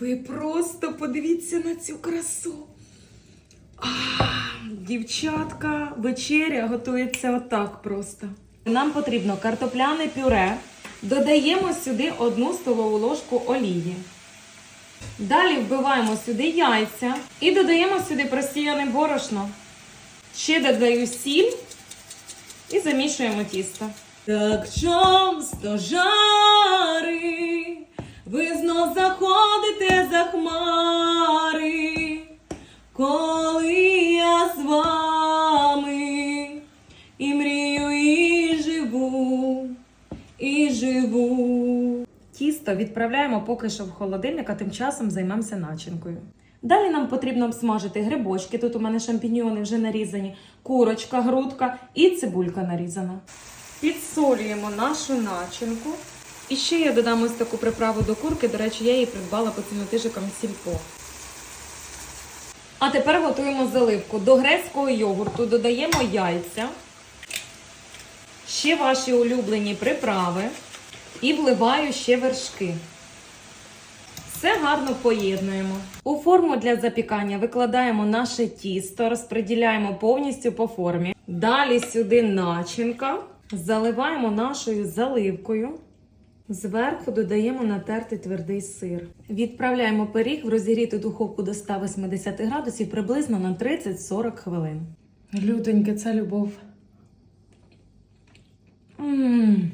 Ви просто подивіться на цю красу. А, дівчатка, вечеря готується отак просто. Нам потрібно картопляне пюре. Додаємо сюди одну столову ложку олії. Далі вбиваємо сюди яйця і додаємо сюди просіяне борошно. Ще додаю сіль і замішуємо тісто. Так часто жари, заходите за хмари, коли я з вами і мрію, і живу, і живу. Тісто відправляємо поки що в холодильник, а тим часом займемося начинкою. Далі нам потрібно обсмажити грибочки. Тут у мене шампіньйони вже нарізані, курочка, грудка і цибулька нарізана. Підсолюємо нашу начинку. І ще я додам ось таку приправу до курки. До речі, я її придбала по цінотижикам сільпо. А тепер готуємо заливку. До грецького йогурту додаємо яйця, ще ваші улюблені приправи і вливаю ще вершки. Все гарно поєднуємо. У форму для запікання викладаємо наше тісто, розподіляємо повністю по формі. Далі сюди начинка, заливаємо нашою заливкою. Зверху додаємо натертий твердий сир. Відправляємо пиріг в розігріту духовку до 180 градусів приблизно на 30-40 хвилин. Лютеньке, це любов. Ммм.